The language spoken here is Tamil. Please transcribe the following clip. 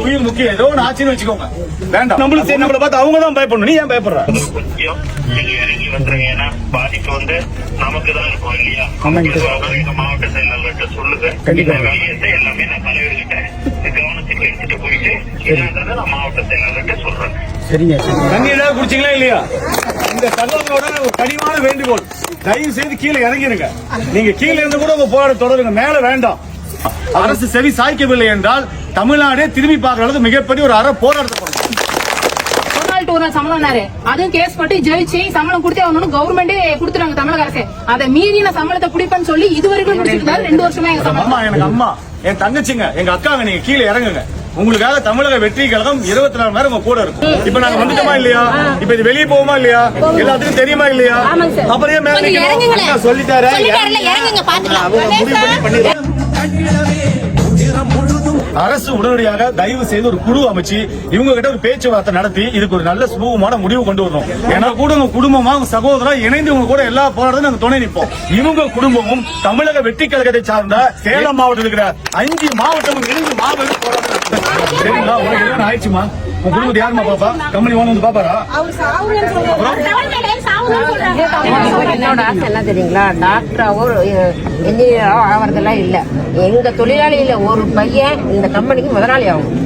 நமக்கு உயிர் முக்கியம். ஏதோ ஒன்று ஆச்சுன்னு வச்சுக்கோங்க. வேண்டாம். நம்மளுக்கு சரி நம்மளை பார்த்து அவங்க தான் பயப்படணும். நீ ஏன் பயப்படுற? நீங்க இறங்கி வந்துருங்க. ஏன்னா பாதிப்பு வந்து நமக்கு தான் இருக்கும் இல்லையா? எங்க மாவட்ட செயலாளர்கிட்ட சொல்லுங்க. கண்டிப்பா. இந்த கையெழுத்தை எல்லாமே நான் தலைவர்கிட்ட கவனத்துக்கு எடுத்துட்டு போயிட்டு என்னன்றதை நான் மாவட்ட செயலாளர்கிட்ட சொல்றேன். சரிங்க சரி. தண்ணி ஏதாவது குடிச்சீங்களா இல்லையா? இந்த சகோதரோட ஒரு கனிவான வேண்டுகோள். தயவு செய்து கீழே இறங்கிருங்க. நீங்க கீழே இருந்து கூட உங்க போராட்டம் தொடருங்க. மேல வேண்டாம். அரசு செவி சாய்க்கவில்லை என்றால் தமிழ்நாடே திரும்பி பார்க்கிற அளவுக்கு மிகப்பெரிய ஒரு அற போராட்டத்தை சம்பளம்னாரு அதுவும் கேஸ் பட்டு ஜெயிச்சு சம்பளம் கொடுத்தே ஆகணும்னு கவர்மெண்டே கொடுத்துறாங்க தமிழக அரசு. அதை மீறி நான் சம்பளத்தை பிடிப்பேன்னு சொல்லி இது வரைக்கும் பிடிச்சிருந்தாரு ரெண்டு வருஷமா எங்க அம்மா எனக்கு அம்மா. என் தங்கச்சிங்க எங்க அக்காங்க நீங்க கீழே இறங்குங்க. உங்களுக்காக தமிழக வெற்றி கழகம் இருபத்தி நாலு நேரம் உங்க கூட இருக்கும். இப்ப நாங்க வந்துட்டோமா இல்லையா? இப்ப இது வெளியே போவோமா இல்லையா? எல்லாத்துக்கும் தெரியுமா இல்லையா. அப்புறம் மேல சொல்லிட்டாரு அரசு உடனடியாக தயவு செய்து ஒரு குழு அமைச்சு இவங்க கிட்ட ஒரு பேச்சுவார்த்தை நடத்தி இதுக்கு ஒரு நல்ல சுமூகமான முடிவு கொண்டு வரணும். ஏன்னா கூட உங்க குடும்பமா உங்க சகோதரா இணைந்து உங்க கூட எல்லா போராட்டத்தையும் நாங்க துணை நிற்போம். இவங்க குடும்பமும் தமிழக வெற்றி கழகத்தை சார்ந்த சேலம் மாவட்டத்தில் இருக்கிற அஞ்சு மாவட்டமும் இணைந்து மாபெரும் போராட்டம். சரிங்களா? உங்களுக்கு எதுவும் ஆயிடுச்சுமா? உங்க குடும்பத்தை யாருமா பாப்பா? கம்பெனி ஓனர் வந்து பாப்பாரா? என்னோட ஆசை என்ன தெரியுங்களா? டாக்டராவோ இன்ஜினியராவோ ஆகிறதெல்லாம் இல்லை. எங்கள் தொழிலாளியில் ஒரு பையன் இந்த கம்பெனிக்கு முதலாளி ஆகும்.